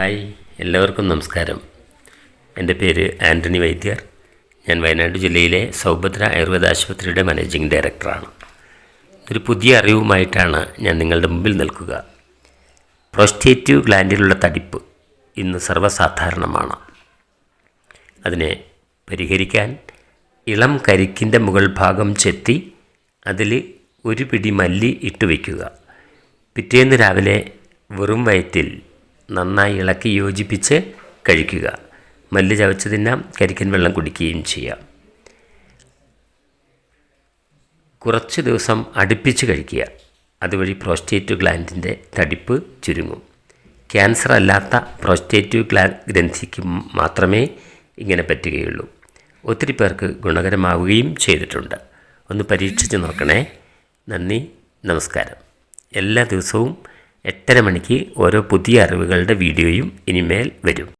Hi എല്ലാവർക്കും നമസ്കാരം. എന്റെ പേര് ആന്റണി വൈദ്യർ. ഞാൻ വയനാട് ജില്ലയിലെ സൗഭദ്ര ആയുർവേദ ആശുപത്രിയുടെ മാനേജിംഗ് ഡയറക്ടറാണ്. ഒരു പുതിയ അറിവുമായിട്ടാണ് ഞാൻ നിങ്ങളുടെ മുമ്പിൽ നിൽക്കുക. പ്രോസ്റ്റേറ്റീവ് ഗ്ലാൻഡിലുള്ള തടിപ്പ് ഇന്ന് സർവസാധാരണമാണ്. അതിനെ പരിഹരിക്കാൻ ഇളം കരിക്കിന്റെ മുകൾ ഭാഗം ചെത്തി അതിൽ ഒരു പിടി മല്ലി ഇട്ട് വയ്ക്കുക. പിറ്റേന്ന് രാവിലെ വെറും വയറ്റിൽ നന്നായി ഇളക്കി യോജിപ്പിച്ച് കഴിക്കുക. മല്ല് ചവച്ച് തിന്നാം കരിക്കൻ വെള്ളം കുടിക്കുകയും ചെയ്യാം. കുറച്ച് ദിവസം അടുപ്പിച്ച് കഴിക്കുക. അതുവഴി പ്രോസ്റ്റേറ്റ് ഗ്ലാൻഡിന്റെ തടിപ്പ് ചുരുങ്ങും. ക്യാൻസർ അല്ലാത്ത പ്രോസ്റ്റേറ്റീവ് ഗ്ലാ ഗ്രന്ഥിക്ക് മാത്രമേ ഇങ്ങനെ പറ്റുകയുള്ളൂ. ഒത്തിരി പേർക്ക് ഗുണകരമാവുകയും ചെയ്തിട്ടുണ്ട്. ഒന്ന് പരീക്ഷിച്ച് നോക്കണേ. നന്ദി നമസ്കാരം. എല്ലാ ദിവസവും എട്ടര മണിക്ക് ഓരോ പുതിയ അറിവുകളുടെ വീഡിയോയും ഇനിമേൽ വരും.